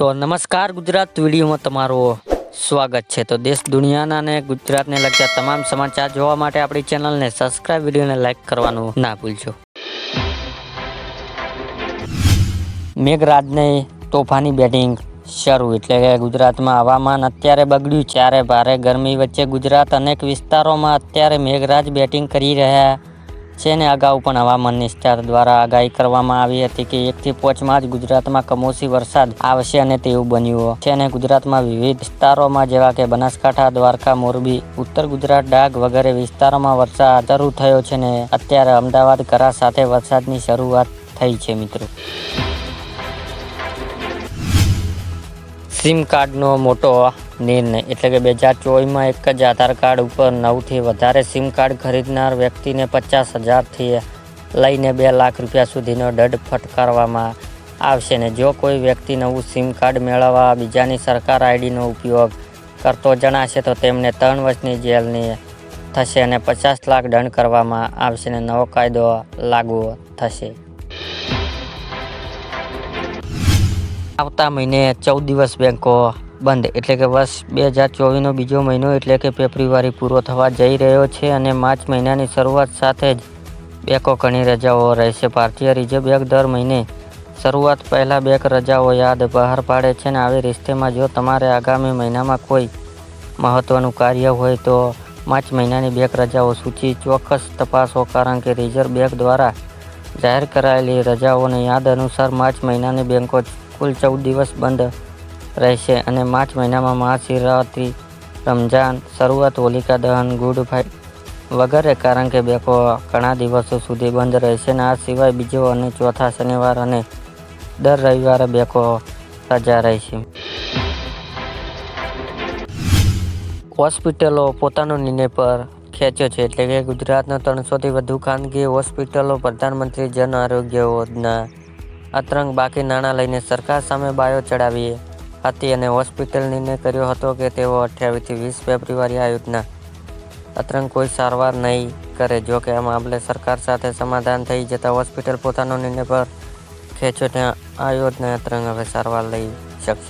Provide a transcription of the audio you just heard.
તો નમસ્કાર ગુજરાત વિડીયોમાં તમારું સ્વાગત છે. તો દેશ દુનિયાના અને ગુજરાતને લગતા તમામ સમાચાર જોવા માટે આપણી ચેનલને સબસ્ક્રાઇબ વિડીયોને લાઇક કરવાનું ના ભૂલજો. મેઘરાજને તોફાની બેટિંગ શરૂ, એટલે કે ગુજરાતમાં હવામાન અત્યારે બગડ્યું. ચારે ભારે ગરમી વચ્ચે ગુજરાત અનેક વિસ્તારોમાં અત્યારે મેઘરાજ બેટિંગ કરી રહ્યા છે ને અગાઉ પણ હવામાન નિષ્ઠાત દ્વારા આગાહી કરવામાં આવી હતી કે એકથી પાંચમાં જ ગુજરાતમાં કમોસમી વરસાદ આવશે અને તેવું બન્યું છે અને ગુજરાતમાં વિવિધ વિસ્તારોમાં જેવા કે બનાસકાંઠા, દ્વારકા, મોરબી, ઉત્તર ગુજરાત, ડાંગ વગેરે વિસ્તારોમાં વરસાદ શરૂ થયો છે ને અત્યારે અમદાવાદ, કરા સાથે વરસાદની શરૂઆત થઈ છે મિત્રો. સિમ કાર્ડનો મોટો નિર્ણય એટલે કે બે હજાર ચોવીસમાં એક જ આધાર કાર્ડ ઉપર નવથી વધારે સિમ કાર્ડ ખરીદનાર વ્યક્તિને પચાસ હજારથી લઈને બે લાખ રૂપિયા સુધીનો દંડ ફટકારવામાં આવશે ને. જો કોઈ વ્યક્તિ નવું સિમ કાર્ડ મેળવવા બીજાની સરકાર આઈડીનો ઉપયોગ કરતો જણાશે, તો તેમને ત્રણ વર્ષની જેલની થશે અને પચાસ લાખ દંડ કરવામાં આવશે ને. નવો કાયદો લાગુ થશે. આવતા મહિને ચૌદ દિવસ બેંકો બંધ. એટલે કે વર્ષ બે હજાર ચોવીસનો બીજો મહિનો, એટલે કે ફેબ્રુઆરી પૂરો થવા જઈ રહ્યો છે અને માર્ચ મહિનાની શરૂઆત સાથે જ બેકો ઘણી રજાઓ રહેશે. ભારતીય રિઝર્વ બેંક દર મહિને શરૂઆત પહેલાં બેંક રજાઓ યાદ બહાર પાડે છે અને આવી રિસ્તેમાં જો તમારે આગામી મહિનામાં કોઈ મહત્ત્વનું કાર્ય હોય તો માર્ચ મહિનાની બેંક રજાઓ સૂચિ ચોક્કસ તપાસો, કારણ કે રિઝર્વ બેંક દ્વારા જાહેર કરાયેલી રજાઓને યાદ અનુસાર માર્ચ મહિનાની બેંકો કુલ ચૌદ દિવસ બંધ રહેશે અને માર્ચ મહિનામાં મહાશિવરાત્રિ રમજાન શરૂઆત, હોલિકા દહન, ગુડ ફાઇટ વગેરે, કારણ કે બેકો ઘણા દિવસો સુધી બંધ રહેશે અને આ સિવાય બીજો અને ચોથા શનિવાર અને દર રવિવારે બેકો રજા રહેશે. હોસ્પિટલો પોતાનો નિર્ણય પર ખેંચ્યો છે એટલે કે ગુજરાતના ત્રણસોથી વધુ ખાનગી હોસ્પિટલો, પ્રધાનમંત્રી જન આરોગ્ય યોજના, અતરંગ બાકી નાણાં લઈને સરકાર સામે બાયો ચડાવી હતી અને હોસ્પિટલ નિર્ણય કર્યો હતો કે તેઓ અઠ્યાવીસથી વીસ ફેબ્રુઆરી આ યોજના અતરંગ કોઈ સારવાર નહીં કરે, જો કે આ મામલે સરકાર સાથે સમાધાન થઈ જતાં હોસ્પિટલ પોતાનો નિર્ણય પર ખેંચો ત્યાં આ યોજના અતરંગ હવે સારવાર લઈ શકશે.